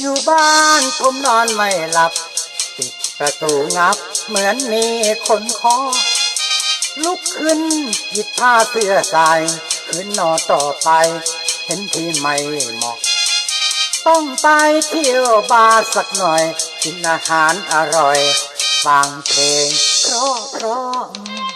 อยู่บ้านผมนอนไม่หลับ ปิดประตูงับเหมือนมีคนเคอลุกขึ้นหยิบผ้าเสื้อใส่ขึ้นนอนต่อไป เห็นที่ไม่เหมาะ ต้องไปเที่ยวบาร์สักหน่อย กินอาหารอร่อย ฟังเพลงเพราะเพราะ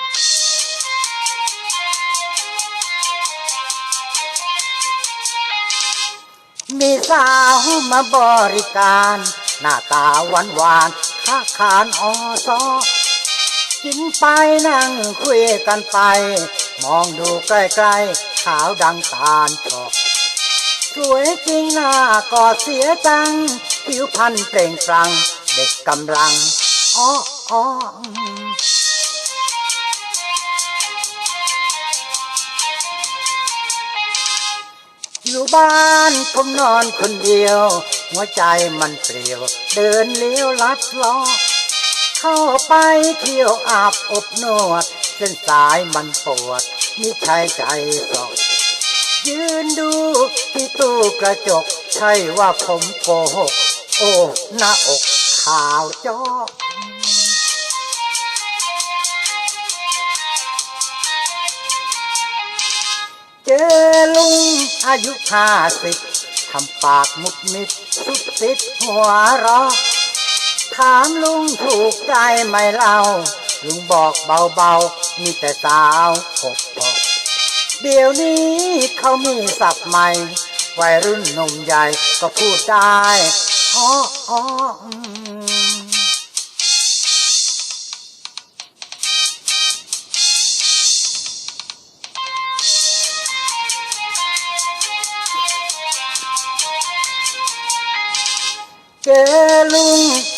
สาวมาบริการ หน้าตาหวานหวานค้าขานอซอกินไปนั่งคุยกันไป มองดูใกล้ๆขาวดังตาลชอกสวยจริงหน้าก็เสียจัง ผิวพรรณเปล่งปลั่งเด็กกำลังอ้ออ้อ อยู่บ้านผมนอนคนเดียว หัวใจมันเปลี่ยว เดินเลี้ยวลัดล้อเข้าไปเที่ยวอาบอบนวด เส้นสายมันปวดมิใช่ใจสอกยืนดูที่ตู้กระจก ใช่ว่าผมโกหก โอ้หน้าอกขาวจอกเจอลุง อายุห้าสิบทำปากมุดมิดสุดติดหัวเรอถามลุงถูกใจไหมเล่าลุงบอกเบาๆ มีแต่สาวหกปอกเดี๋ยวนี้เขามีศัพท์ใหม่ วัยรุ่นหนุ่มใหญ่ก็พูดได้อ้ออ้อ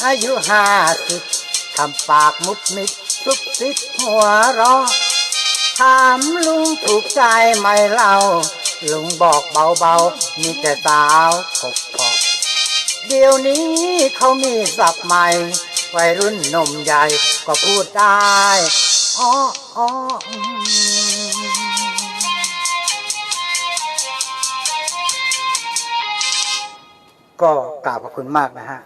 อายุห้าสิบทำปากมุดมิดซุบซิบหัวเรอถามลุงถูกใจไหมเล่า ลุงบอกเบาๆ มีแต่สาวกบกอกเดี๋ยวนี้เขามีศัพท์ใหม่ วัยรุ่นหนุ่มใหญ่ก็พูดได้อ้ออ้อก็กราบขอบคุณมากนะฮะ